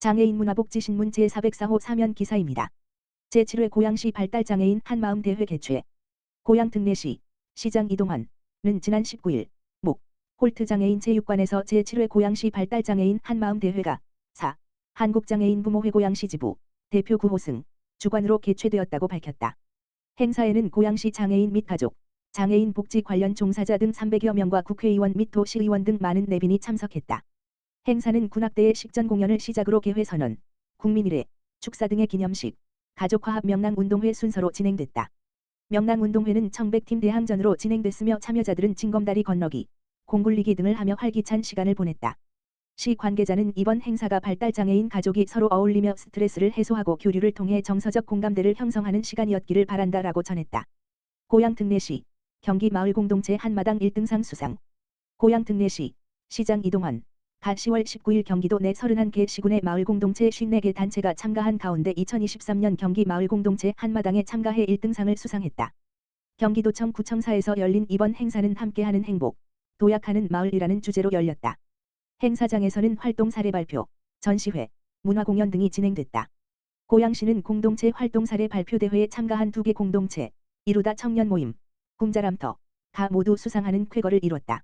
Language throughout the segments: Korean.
장애인 문화복지신문 제404호 사면 기사입니다. 제7회 고양시 발달장애인 한마음 대회 개최. 고양 특례시 시장 이동환은 지난 19일 목 홀트 장애인 체육관에서 제7회 고양시 발달장애인 한마음 대회가 4. 한국장애인 부모회 고양시 지부 대표 구호승 주관으로 개최되었다고 밝혔다. 행사에는 고양시 장애인 및 가족, 장애인 복지 관련 종사자 등 300여 명과 국회의원 및 도시의원 등 많은 내빈이 참석했다. 행사는 군악대의 식전 공연을 시작으로 개회 선언, 국민일회, 축사 등의 기념식, 가족화합 명랑운동회 순서로 진행됐다. 명랑운동회는 청백팀 대항전으로 진행됐으며 참여자들은 징검다리 건너기, 공굴리기 등을 하며 활기찬 시간을 보냈다. 시 관계자는 이번 행사가 발달장애인 가족이 서로 어울리며 스트레스를 해소하고 교류를 통해 정서적 공감대를 형성하는 시간이었기를 바란다라고 전했다. 고양 특례시 경기 마을 공동체 한마당 1등상 수상 고양 특례시 시장 이동환 가 10월 19일 경기도 내 31개 시군의 마을 공동체 54개 단체가 참가한 가운데 2023년 경기 마을 공동체 한마당에 참가해 1등상을 수상했다. 경기도청 구청사에서 열린 이번 행사는 함께하는 행복, 도약하는 마을이라는 주제로 열렸다. 행사장에서는 활동 사례 발표, 전시회, 문화공연 등이 진행됐다. 고양시는 공동체 활동 사례 발표 대회에 참가한 두 개 공동체, 이루다 청년 모임, 꿈자람터, 가 모두 수상하는 쾌거를 이뤘다.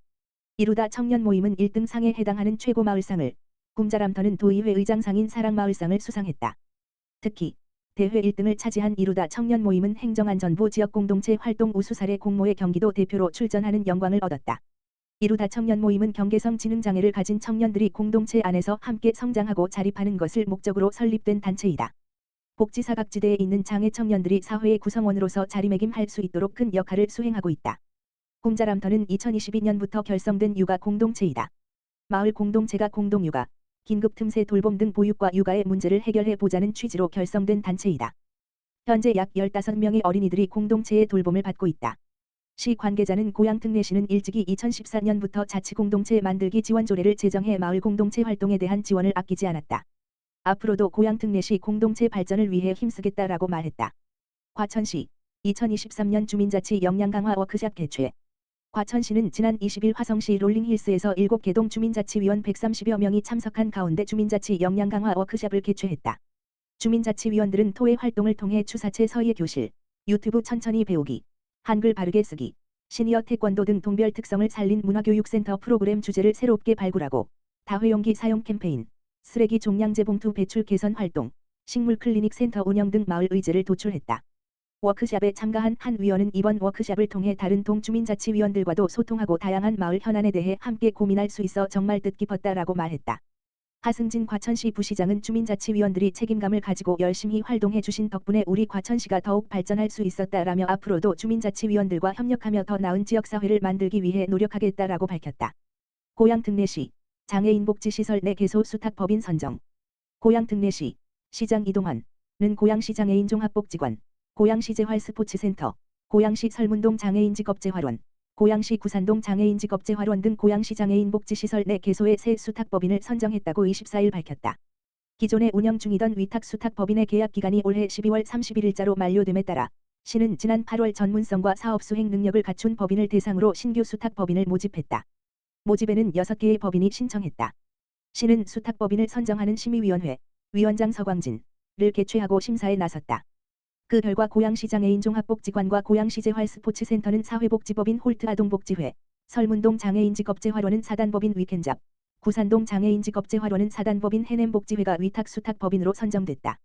이루다 청년 모임은 1등 상에 해당하는 최고 마을상을, 꿈자람터는 도의회 의장상인 사랑마을상을 수상했다. 특히 대회 1등을 차지한 이루다 청년 모임은 행정안전부 지역공동체 활동 우수사례 공모의 경기도 대표로 출전하는 영광을 얻었다. 이루다 청년 모임은 경계성 지능장애를 가진 청년들이 공동체 안에서 함께 성장하고 자립하는 것을 목적으로 설립된 단체이다. 복지사각지대에 있는 장애 청년들이 사회의 구성원으로서 자리매김할 수 있도록 큰 역할을 수행하고 있다. 꿈자람터는 2022년부터 결성된 육아 공동체이다. 마을 공동체가 공동육아, 긴급 틈새 돌봄 등 보육과 육아의 문제를 해결해 보자는 취지로 결성된 단체이다. 현재 약 15명의 어린이들이 공동체의 돌봄을 받고 있다. 시 관계자는 고양 특례시는 일찍이 2014년부터 자치공동체 만들기 지원 조례를 제정해 마을 공동체 활동에 대한 지원을 아끼지 않았다. 앞으로도 고양 특례시 공동체 발전을 위해 힘쓰겠다라고 말했다. 과천시 2023년 주민자치 역량 강화 워크샵 개최 과천시는 지난 20일 화성시 롤링힐스에서 7개동 주민자치위원 130여 명이 참석한 가운데 주민자치 역량 강화 워크샵을 개최했다. 주민자치위원들은 토의 활동을 통해 추사체 서예 교실, 유튜브 천천히 배우기, 한글 바르게 쓰기, 시니어 태권도 등 동별 특성을 살린 문화교육센터 프로그램 주제를 새롭게 발굴하고 다회용기 사용 캠페인, 쓰레기 종량제 봉투 배출 개선 활동, 식물 클리닉 센터 운영 등 마을 의제를 도출했다. 워크샵에 참가한 한 위원은 이번 워크샵을 통해 다른 동주민자치위원들과도 소통하고 다양한 마을 현안에 대해 함께 고민할 수 있어 정말 뜻깊었다라고 말했다. 하승진 과천시 부시장은 주민자치위원들이 책임감을 가지고 열심히 활동해 주신 덕분에 우리 과천시가 더욱 발전할 수 있었다라며 앞으로도 주민자치위원들과 협력하며 더 나은 지역사회를 만들기 위해 노력하겠다라고 밝혔다. 고양 특례시 장애인 복지시설 내 개소 수탁 법인 선정 고양 특례시 시장 이동환은 고양시 장애인 종합복지관 고양시 재활스포츠센터, 고양시 설문동 장애인직업재활원, 고양시 구산동 장애인직업재활원 등 고양시 장애인 복지시설 내 개소의 새 수탁법인을 선정했다고 24일 밝혔다. 기존에 운영 중이던 위탁 수탁법인의 계약 기간이 올해 12월 31일자로 만료됨에 따라 시는 지난 8월 전문성과 사업 수행 능력을 갖춘 법인을 대상으로 신규 수탁법인을 모집했다. 모집에는 6개의 법인이 신청했다. 시는 수탁법인을 선정하는 심의위원회, 위원장 서광진을 개최하고 심사에 나섰다. 그 결과 고양시 장애인 종합복지관과 고양시 재활스포츠센터는 사회복지법인 홀트 아동복지회, 설문동 장애인직업재활원은 사단법인 위켄잡, 구산동 장애인직업재활원은 사단법인 해냄복지회가 위탁수탁법인으로 선정됐다.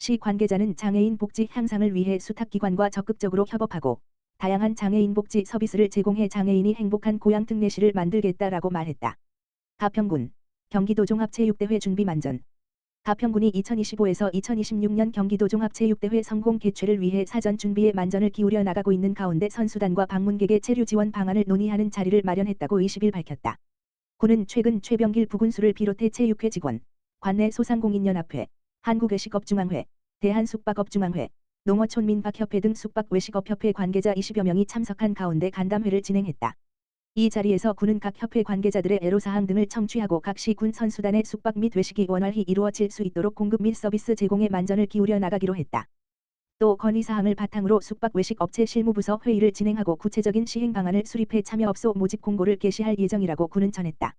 시 관계자는 장애인 복지 향상을 위해 수탁기관과 적극적으로 협업하고 다양한 장애인 복지 서비스를 제공해 장애인이 행복한 고양 특례시를 만들겠다라고 말했다. 가평군 경기도 종합체육대회 준비 만전 가평군이 2025에서 2026년 경기도 종합체육대회 성공 개최를 위해 사전 준비에 만전을 기울여 나가고 있는 가운데 선수단과 방문객의 체류 지원 방안을 논의하는 자리를 마련했다고 20일 밝혔다. 군은 최근 최병길 부군수를 비롯해 체육회 직원, 관내 소상공인연합회, 한국외식업중앙회, 대한숙박업중앙회, 농어촌민박협회 등 숙박외식업협회 관계자 20여 명이 참석한 가운데 간담회를 진행했다. 이 자리에서 군은 각 협회 관계자들의 애로사항 등을 청취하고 각 시 군 선수단의 숙박 및 외식이 원활히 이루어질 수 있도록 공급 및 서비스 제공에 만전을 기울여 나가기로 했다. 또 건의사항을 바탕으로 숙박 외식 업체 실무부서 회의를 진행하고 구체적인 시행 방안을 수립해 참여업소 모집 공고를 게시할 예정이라고 군은 전했다.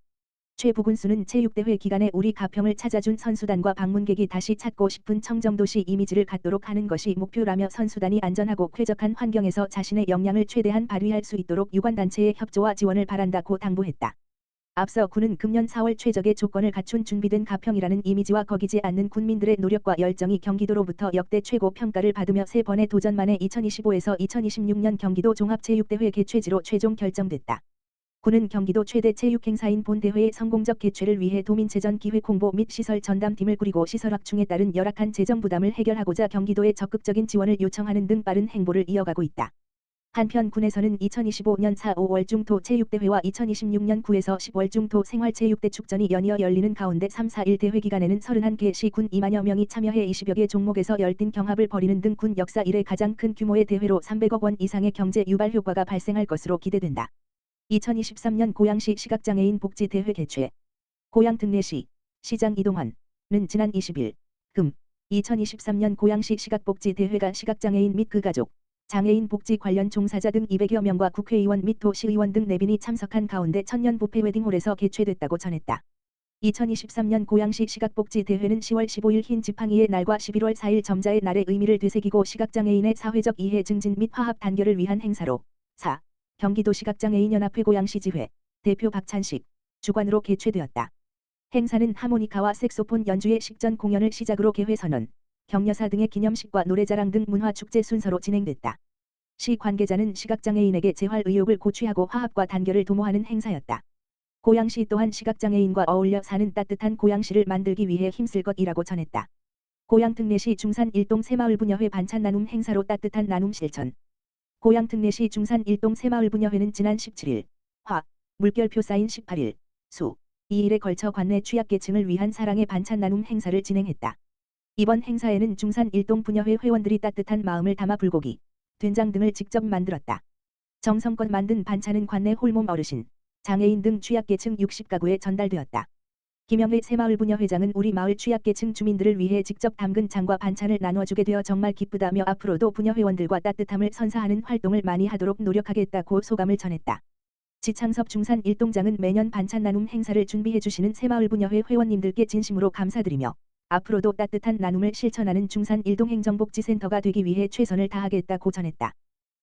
최 부군수는 체육대회 기간에 우리 가평을 찾아준 선수단과 방문객이 다시 찾고 싶은 청정도시 이미지를 갖도록 하는 것이 목표라며 선수단이 안전하고 쾌적한 환경에서 자신의 역량을 최대한 발휘할 수 있도록 유관단체의 협조와 지원을 바란다고 당부했다. 앞서 군은 금년 4월 최적의 조건을 갖춘 준비된 가평이라는 이미지와 거기지 않는 군민들의 노력과 열정이 경기도로부터 역대 최고 평가를 받으며 세 번의 도전 만에 2025에서 2026년 경기도 종합체육대회 개최지로 최종 결정됐다. 군은 경기도 최대 체육행사인 본대회의 성공적 개최를 위해 도민체전 기획 홍보 및 시설 전담팀을 꾸리고 시설 확충에 따른 열악한 재정 부담을 해결하고자 경기도에 적극적인 지원을 요청하는 등 빠른 행보를 이어가고 있다. 한편 군에서는 2025년 4, 5월 중도 체육대회와 2026년 9에서 10월 중도 생활체육대 축전이 연이어 열리는 가운데 3, 4일 대회 기간에는 31개 시군 2만여 명이 참여해 20여 개 종목에서 열띤 경합을 벌이는 등 군 역사 이래 가장 큰 규모의 대회로 300억 원 이상의 경제 유발 효과가 발생할 것으로 기대된다. 2023년 고양시 시각장애인 복지대회 개최 고양 특례시 시장 이동환은 지난 20일 금 2023년 고양시 시각복지대회가 시각장애인 및 그 가족, 장애인 복지 관련 종사자 등 200여 명과 국회의원 및 도시의원 등 내빈이 참석한 가운데 천년 부페 웨딩홀에서 개최됐다고 전했다. 2023년 고양시 시각복지대회는 10월 15일 흰 지팡이의 날과 11월 4일 점자의 날의 의미를 되새기고 시각장애인의 사회적 이해 증진 및 화합 단결을 위한 행사로 4. 경기도 시각장애인연합회 고양시지회 대표 박찬식 주관으로 개최되었다. 행사는 하모니카와 색소폰 연주의 식전 공연을 시작으로 개회 선언, 격려사 등의 기념식과 노래자랑 등 문화축제 순서로 진행됐다. 시 관계자는 시각장애인에게 재활 의욕을 고취하고 화합과 단결을 도모하는 행사였다. 고양시 또한 시각장애인과 어울려 사는 따뜻한 고양시를 만들기 위해 힘쓸 것이라고 전했다. 고양특례시 중산 일동 새마을분여회 반찬 나눔 행사로 따뜻한 나눔 실천, 고양특례시 중산 일동 새마을 분여회는 지난 17일, 화, 물결표 쌓인 18일, 수, 2일에 걸쳐 관내 취약계층을 위한 사랑의 반찬 나눔 행사를 진행했다. 이번 행사에는 중산 일동 분여회 회원들이 따뜻한 마음을 담아 불고기, 된장 등을 직접 만들었다. 정성껏 만든 반찬은 관내 홀몸 어르신, 장애인 등 취약계층 60가구에 전달되었다. 김영의 새마을분여 회장은 우리 마을 취약계층 주민들을 위해 직접 담근 장과 반찬을 나눠주게 되어 정말 기쁘다며 앞으로도 분여 회원들과 따뜻함을 선사하는 활동을 많이 하도록 노력하겠다고 소감을 전했다. 지창섭 중산 일동장은 매년 반찬 나눔 행사를 준비해 주시는 새마을분여회 회원님들께 진심으로 감사드리며 앞으로도 따뜻한 나눔을 실천하는 중산 일동행정복지센터가 되기 위해 최선을 다하겠다고 전했다.